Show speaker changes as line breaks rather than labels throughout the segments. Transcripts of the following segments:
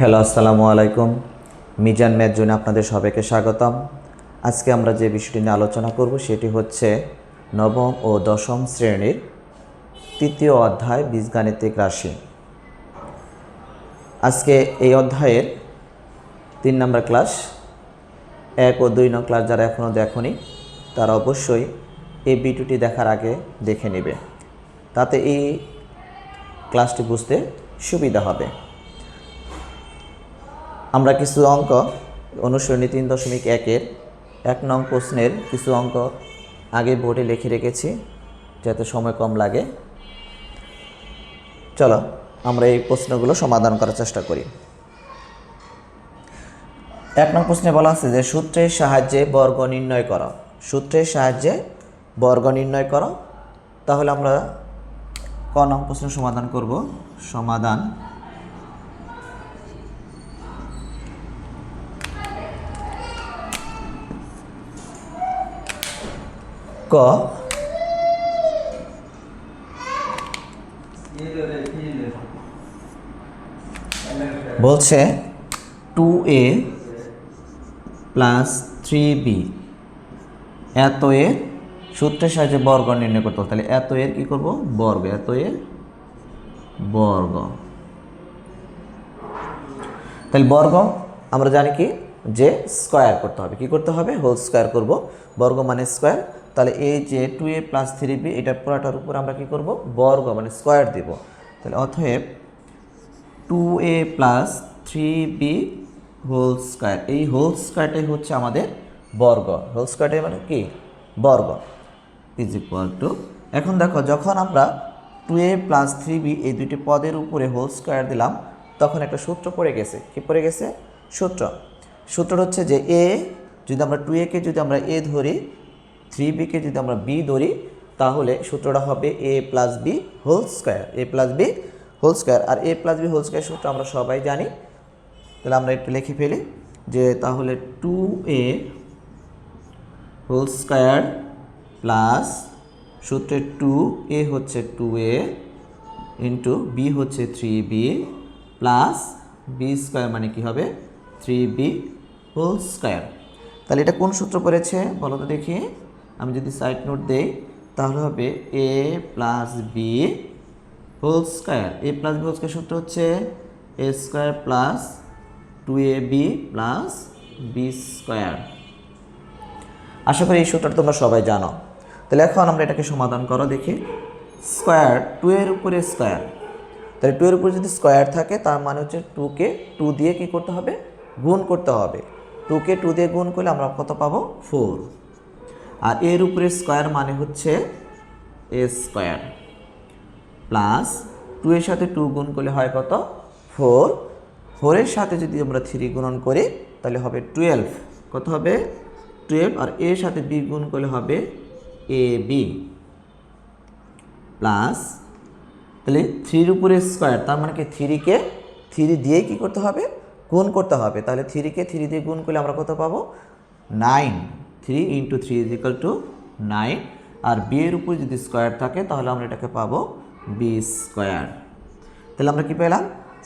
Hello, আসসালামু আলাইকুম। মিজান জোনে আপনাদের সবাইকে স্বাগতম। আজকে আমরা যে বিষয়টি নিয়ে আলোচনা করব সেটি হচ্ছে নবম ও দশম শ্রেণির তৃতীয় অধ্যায় বীজগাণিতিক রাশি। আজকে এই অধ্যায়ের তিন নম্বর ক্লাস, এক ও দুই নং ক্লাস যারা এখনও দেখনি, তারা অবশ্যই এই ভিডিওটি দেখার আগে দেখে নেবে। তাতে এই ক্লাসটি বুঝতে সুবিধা হবে। আমরা কিছু অঙ্ক অনুসরণী তিন দশমিক একের এক নং প্রশ্নের কিছু অঙ্ক আগে বোর্ডে লিখে রেখেছি, যাতে সময় কম লাগে। চলো, আমরা এই প্রশ্নগুলো সমাধান করার চেষ্টা করি। এক নং প্রশ্নে বলা আছে যে, সূত্রের সাহায্যে বর্গ নির্ণয় করো। সূত্রের সাহায্যে বর্গ নির্ণয় করো। তাহলে আমরা ক নং প্রশ্ন সমাধান করব। সমাধান ক? বলছে two A plus three B এত এর সূত্রের সাহায্যে বর্গ নির্ণয় করতে হবে। তাহলে এত এর কী করব? বর্গ। এত এর বর্গ। তাহলে বর্গ আমরা জানি কি? যে স্কোয়ার করতে হবে। কি করতে হবে? হোল স্কোয়ার করব। বর্গ মানে স্কোয়ার তাহলে এই যে two A plus three B এটার পুরাটার উপর আমরা কি করব? বর্গ মানে স্কোয়ার দিব। তাহলে অতএব two A plus three B whole square এই হোল স্কোয়ারটাই হচ্ছে আমাদের বর্গ। হোল স্কোয়ারটাই মানে কি? বর্গ। ইজ ইকুয়াল টু এখন দেখো, যখন আমরা two A plus three B এই দুইটি পদের উপরে হোল স্কোয়ার দিলাম, তখন একটা সূত্র পড়ে গেছে। কি পড়ে গেছে? সূত্র। সূত্র হচ্ছে যে এ যদি আমরা টু একে যদি আমরা এ ধরি থ্রি বিকে যদি আমরা বি ধরি, তাহলে সূত্রটা হবে A plus B whole square. A plus B whole square. R A plus B whole square সূত্র আমরা সবাই জানি। তাহলে আমরা একটু লিখে ফেলি যে তাহলে two A whole square plus সূত্রে টু এ হচ্ছে টু এ ইন্টু বি হচ্ছে three B plus B square মানে কি হবে? Three B whole square. তাহলে এটা কোন সূত্র পড়েছে? বলো তো দেখি। আমি যদি সাইড নোট দেই, তাহলে হবে A plus B whole square A plus B whole square সূত্র হচ্ছে A square plus two A B plus B square আশা করি এই সূত্রটা তোমরা সবাই জানো। তাহলে এখন আমরা এটাকে সমাধান করো, দেখি। স্কোয়ার টু এর উপরে স্কোয়ার তাহলে টু এর উপরে যদি স্কোয়ার থাকে, তার মানে হচ্ছে টুকে টু দিয়ে কি করতে হবে? গুণ করতে হবে। টুকে টু দিয়ে গুণ করলে আমরা কত পাবো? ফোর আর এর উপরে স্কোয়ার মানে হচ্ছে এ স্কোয়ার প্লাস টু এর সাথে টু গুণ করলে হয় কত? ফোর। ফোরের সাথে যদি আমরা থ্রি গুণন করি, তাহলে হবে টুয়েলভ। কত হবে? টুয়েলভ। আর এর সাথে বি গুণ করলে হবে এ বি। প্লাস তাহলে থ্রির উপরে স্কোয়ার, তার মানে কি থ্রিকে, থ্রি দিয়ে কি করতে হবে? গুণ করতে হবে। তাহলে থ্রিকে থ্রি দিয়ে গুণ করলে আমরা কত পাবো? Nine. Three into three is equal to nine R B এর উপরে যদি স্কোয়ার থাকে, তাহলে আমরা এটাকে পাবো বি স্কোয়ার তাহলে আমরা কি পেলাম?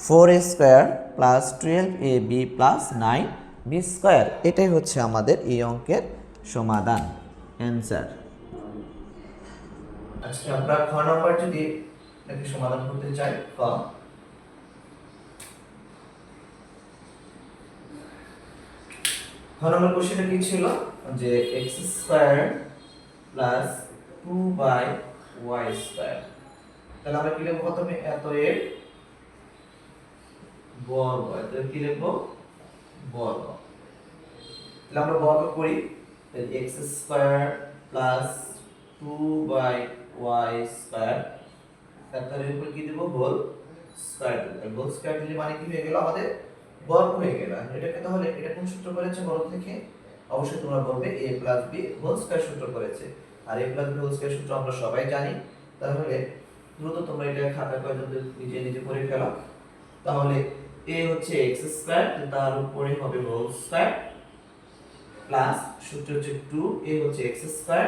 Four A square plus twelve A B plus nine B square এটাই হচ্ছে আমাদের এই অঙ্কের সমাধান। অ্যান্সার আজকে আমরা খ নম্বর যদি সমাধান করতে চাই, খ। খ নম্বর কোশ্চেনটা কি ছিল? যে X square plus two by Y square তাহলে আমরা কি লিখব প্রথমে? এত এর বর্গ। এত কি লিখব? বর্গ। তাহলে আমরা বর্গ করি। X square plus two by Y square তার উপর কি দেবো? হোল স্কোয়ার হোল স্কোয়ার দিলে মানে কি হয়ে গেল? আমাদের বর্গ হয়ে গেল। আর এটাকে তাহলে এটা কোন সূত্র করেছে বড় থেকে অবশ্যই তোমরা বলবে a plus b whole square সূত্র করেছে। আর a plus b whole square সূত্র আমরা সবাই জানি। তাহলে দ্রুত তোমরা এটা খাতায় কয়জন নিজে নিজে করে ফেলো। তাহলে a হচ্ছে x স্কয়ার তার উপরে হবে হোল স্কয়ার প্লাস সূত্র হচ্ছে 2 a হচ্ছে x স্কয়ার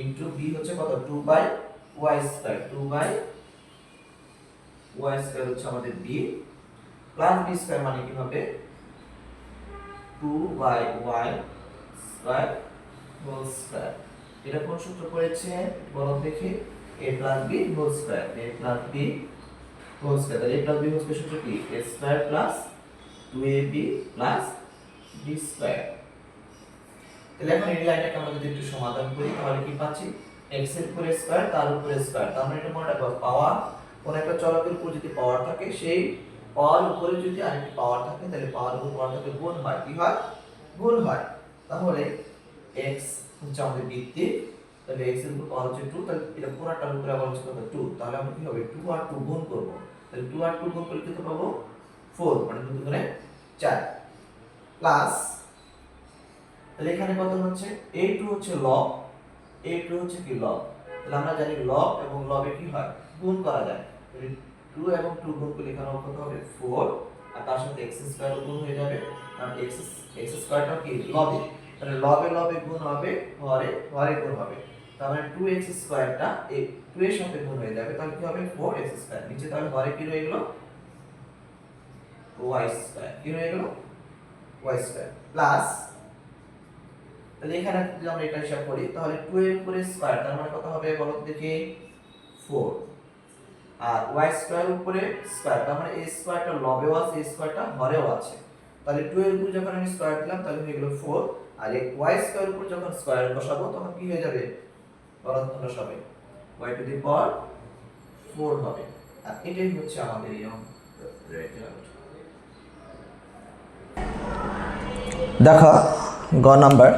ইনটু b হচ্ছে কত? 2 by y square 2 by Y square হচ্ছে আমাদের বি প্লাস বি স্কয়ার মানে কি হবে? Two by Y square whole square এটা কোন সূত্র পড়েছে? বলো দেখি। a plus B whole square a plus B whole square তাহলে a plus B whole square সূত্র কি? a square plus 2ab plus b square তাহলে এখন এই লাইনটাকে আমরা যদি একটু সমাধান করি, তাহলে কি পাচ্ছি? x এর উপরে স্কয়ার তার উপরে স্কয়ার তার মানে এটা মনে রাখব পাওয়ার কোন একটা চলকের উপর যদি পাওয়ার থাকে, সেই পাওয়ার উপরে যদি আরেকটি পাওয়ার থাকে, তাহলে পাওয়ার উপর পাওয়ার থাকে গুণ হয়, কি হয়? গুণ হয়। তাহলে x হচ্ছে আমাদের বৃত্তি, তাহলে x এর উপর পাওয়ার হচ্ছে 2 তাহলে এটা পুরোটার উপরে আবার হচ্ছে কত? 2 তাহলে আমরা কি হবে 2 আর 2 গুণ করব। তাহলে 2 আর 2 গুণ করলে কত পাবো? 4 মানে 2 গুণে 4 প্লাস তাহলে এখানে কত হচ্ছে? a2 হচ্ছে লব a2 হচ্ছে কি লব তাহলে আমরা জানি লব এবং লবে কি হয়? গুণ করা যায়। তাহলে 2 এবং 2 গুণ করলে এখানে কত হবে? 4 আর তার সাথে x স্কয়ার গুণ হয়ে যাবে। কারণ x x স্কয়ারটা কি? লবে তাহলে লবে লবে গুণ হবে, হরে হরে গুণ হবে। তার মানে 2x স্কয়ারটা 2 এর সাথে গুণ হয়ে যাবে। তাহলে কি হবে? 4x স্কয়ার নিচে তাহলে হরে কি রয়ে গেল? y স্কয়ার কি রয়ে গেল? y স্কয়ার প্লাস তাহলে এখানে যদি আমরা এটা হিসাব করি, তাহলে 2 এর উপরে স্কয়ার তার মানে কত হবে বলো দেখি? 4 আর ওয়াই স্কয়ার উপরে স্কয়ার, তার মানে a স্কয়ারটা লবেও আছে a স্কয়ারটা হরেও আছে। তাহলে 2 এর উপর যখন আমি স্কয়ার দিলাম, তাহলে হয়ে গেল 4 আর এই ওয়াই স্কয়ার উপর যখন স্কয়ার বসাবো, তখন কি হয়ে যাবে? তোমরা সবাই y টু দি পাওয়ার 4 হবে। আর এটাই হচ্ছে আমাদের এই দেখো, গ নাম্বার।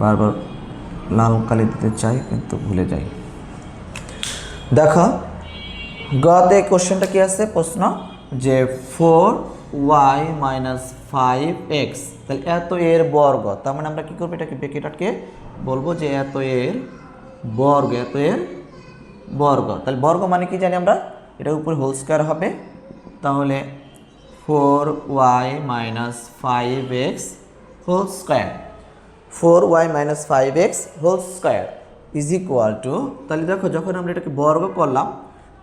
বারবার লাল কালি দিতে চাই, কিন্তু ভুলে যাই। দেখো, গতে কোশ্চেনটা কি আছে? প্রশ্ন যে four Y minus five X, তাহলে এত এর বর্গ, তার মানে আমরা কী করব এটাকে বেকেটাকে বলব যে এত এর বর্গ, এত এর বর্গ। তাহলে বর্গ মানে কি জানি আমরা? এটার উপর হোল স্কোয়ার হবে। তাহলে four Y minus five X whole square. Four Y minus five X whole square is equal to, তাহলে দেখো যখন আমরা এটাকে বর্গ করলাম,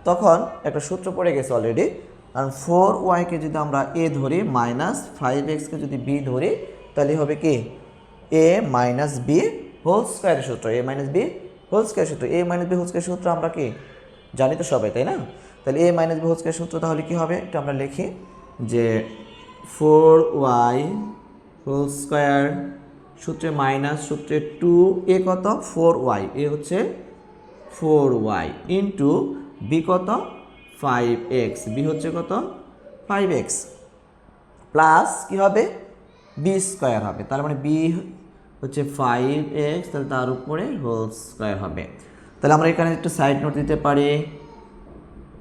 তখন একটা সূত্র পড়ে গেছে অলরেডি কারণ ফোর ওয়াইকে যদি আমরা এ ধরি, মাইনাস ফাইভ এক্সকে যদি বি ধরি, তাহলে হবে কি? এ মাইনাস বি হোল স্কোয়ারের সূত্র, A minus B whole square সূত্র, A minus B whole square সূত্র আমরা কি? জানি তো সবাই, তাই না? তাহলে A minus B whole square সূত্র তাহলে কি হবে? এটা আমরা লিখি যে ফোর ওয়াই হোল স্কোয়ার সূত্রে মাইনাস, সূত্রে টু, এ কত? Four Y. এ হচ্ছে ফোর ওয়াই ইন্টু বি কত? Five X. বি হচ্ছে কত? Five x. প্লাস কী হবে? বি স্কোয়ার হবে। তার মানে বি হচ্ছে ফাইভ এক্স, তাহলে তার উপরে হোল স্কোয়ার হবে। তাহলে আমরা এখানে একটু সাইড নোট দিতে পারি।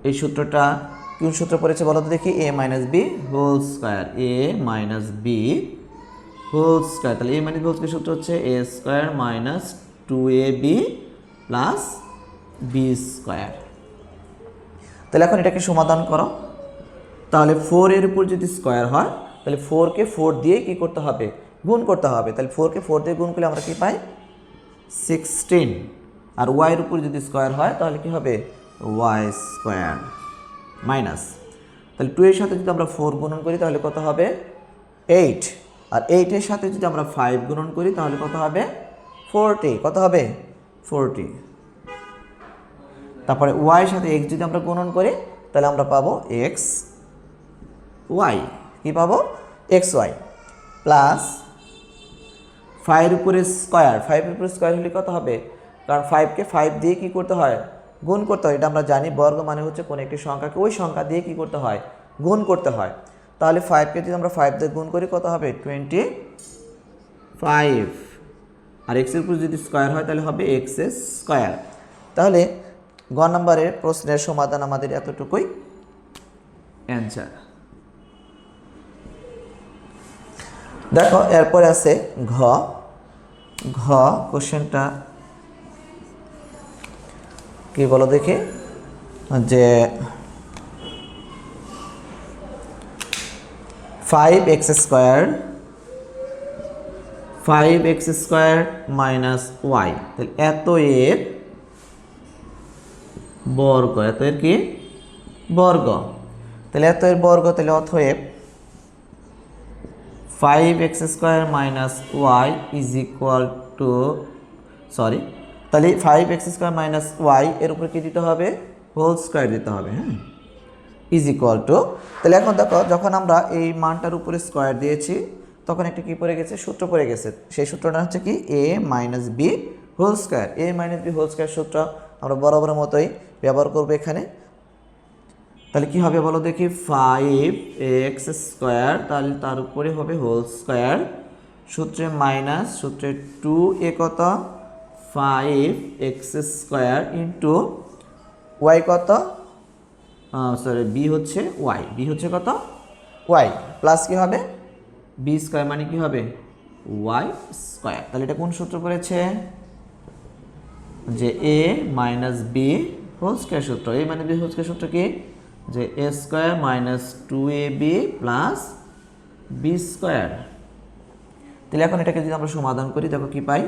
এই সূত্রটা কোন সূত্র পড়েছে বলো তো দেখি? A minus B whole square. A minus B whole square. তাহলে এ বি হোল স্কোয়ার সূত্র হচ্ছে A square minus two A B plus B square তাহলে এখন এটাকে সমাধান করো। তাহলে ফোর এর উপর যদি স্কোয়ার হয়, তাহলে ফোরকে ফোর দিয়ে কি করতে হবে? গুণ করতে হবে। তাহলে ফোরকে ফোর দিয়ে গুণ করলে আমরা কি পাই? সিক্সটিন আর ওয়াইয়ের উপর যদি স্কোয়ার হয়, তাহলে কি হবে? ওয়াই স্কোয়ার মাইনাস তাহলে টু এর সাথে যদি আমরা ফোর গুণন করি, তাহলে কত হবে? এইট আর এইটের সাথে যদি আমরা ফাইভ গুণন করি, তাহলে কত হবে? ফোরটি কত হবে? ফোরটি তারপরে ওয়াইয়ের সাথে এক্স যদি আমরা গুণন করি, তাহলে আমরা পাবো এক্স ওয়াই কী পাবো? এক্স ওয়াই প্লাস ফাইভের উপরে স্কোয়ার ফাইভের উপরে স্কোয়ার হলে কত হবে? কারণ ফাইভকে ফাইভ দিয়ে কী করতে হয়? গুণ করতে হয়। এটা আমরা জানি বর্গ মানে হচ্ছে কোনো একটি সংখ্যাকে ওই সংখ্যা দিয়ে কী করতে হয়? গুণ করতে হয়। তাহলে ফাইভকে যদি আমরা ফাইভ দিয়ে গুণ করি, কত হবে? টোয়েন্টি ফাইভ আর এক্সের উপর যদি স্কোয়ার হয়, তাহলে হবে এক্স স্কোয়ার তাহলে গ নম্বরের প্রশ্নের সমাধান আমাদের এতটুকুই অ্যান্সার দেখো, এরপরে আছে ঘ। ঘ কোশ্চেনটা কি বলো দেখি? যে five X square five X square minus Y তাহলে এত এর বর্গ, এত এর কি? বর্গ। তাহলে এত এর বর্গ, তাহলে অথব five X square minus Y is equal to sorry তাহলে five X square minus Y এর উপরে কী দিতে হবে? হোল স্কোয়ার দিতে হবে হ্যাঁ? ইজ ইকুয়াল টু তাহলে এখন দেখো, যখন আমরা এই মানটার উপরে স্কোয়ার দিয়েছি, তখন একটা কি পড়ে গেছে? সূত্র পড়ে গেছে। সেই সূত্রটা হচ্ছে কি? A minus B whole square A minus B whole square সূত্র আমরা বরাবরের মতোই ব্যবহার করব এখানে। তাহলে কি হবে বলো দেখি? ফাইভ এক্স স্কোয়ার তাহলে তার উপরে হবে হোল স্কোয়ার সূত্রে মাইনাস সূত্রে টু এ কত? Five X square into Y কত? সরি বি হচ্ছে ওয়াই বি হচ্ছে কত? ওয়াই প্লাস কি হবে? বি স্কোয়ার মানে কি হবে? ওয়াই স্কোয়ার তাহলে এটা কোন সূত্র পড়েছে? যে A minus B whole square সূত্র। A minus B whole square সূত্র কি? যে A square minus two A B plus B square তাহলে এখন এটাকে যদি আমরা সমাধান করি, দেখো কি পাই?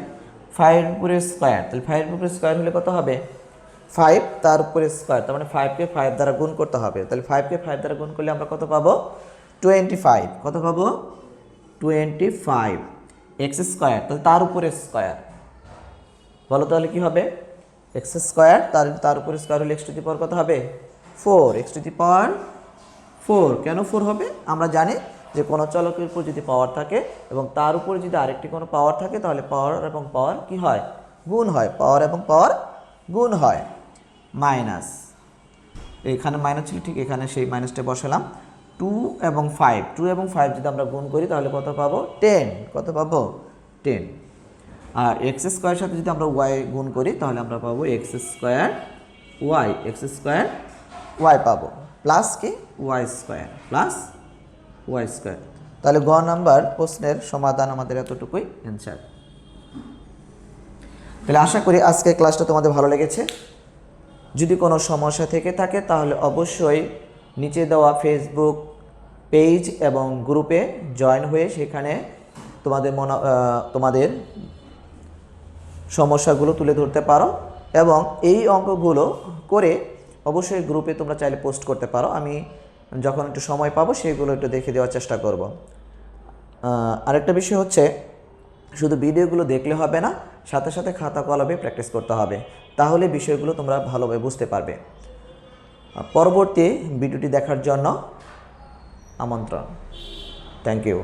ফাইভ উপরে স্কোয়ার তাহলে ফাইভ উপরে স্কোয়ার হলে কত হবে? ফাইভ তার উপরে স্কোয়ার তার মানে ফাইভকে ফাইভ দ্বারা গুণ করতে হবে। তাহলে ফাইভকে ফাইভ দ্বারা গুণ করলে আমরা কত পাবো? টোয়েন্টি ফাইভ কত পাবো? টোয়েন্টি ফাইভ এক্স স্কোয়ার তাহলে তার উপরে স্কোয়ার বলো তাহলে কি হবে? এক্স স্কোয়ার তার তার উপরে স্কোয়ার হলে এক্স টু দি পাওয়ার কত হবে? Four X to the power four কেন ফোর হবে? আমরা জানি যে কোনো চলকের উপর যদি পাওয়ার থাকে এবং তার উপরে যদি আরেকটি কোনো পাওয়ার থাকে, তাহলে পাওয়ার এবং পাওয়ার কি হয়? গুণ হয়। পাওয়ার এবং পাওয়ার গুণ হয়। মাইনাস। এখানে মাইনাস ছিল, ঠিক এখানে সেই মাইনাসটা বসালাম। টু এবং ফাইভ। টু এবং ফাইভ যদি আমরা গুণ করি, তাহলে কত পাবো? টেন। কত পাবো? টেন। আর এক্স স্কোয়ারের সাথে যদি আমরা ওয়াই গুণ করি, তাহলে আমরা পাবো X square Y. X square Y পাবো। প্লাস কি? Y square. Plus Y square. তাহলে গ নাম্বার প্রশ্নের সমাধান আমাদের এতটুকুই অ্যান্সার তাহলে আশা করি আজকে ক্লাসটা তোমাদের ভালো লেগেছে। যদি কোনো সমস্যা থেকে থাকে, তাহলে অবশ্যই নিচে দেওয়া ফেসবুক পেজ এবং গ্রুপে জয়েন হয়ে সেখানে তোমাদের মনে তোমাদের সমস্যাগুলো তুলে ধরতে পারো এবং এই অঙ্কগুলো করে অবশ্যই গ্রুপে তোমরা চাইলে পোস্ট করতে পারো। আমি যখন একটু সময় পাবো, সেগুলো একটু দেখে দেওয়ার চেষ্টা করব। আরেকটা বিষয় হচ্ছে, শুধু ভিডিওগুলো দেখলে হবে না সাথে সাথে খাতা কলমে প্র্যাকটিস করতে হবে। তাহলে বিষয়গুলো তোমরা ভালোভাবে বুঝতে পারবে। পরবর্তী ভিডিওটি দেখার জন্য আমন্ত্রণ। Thank you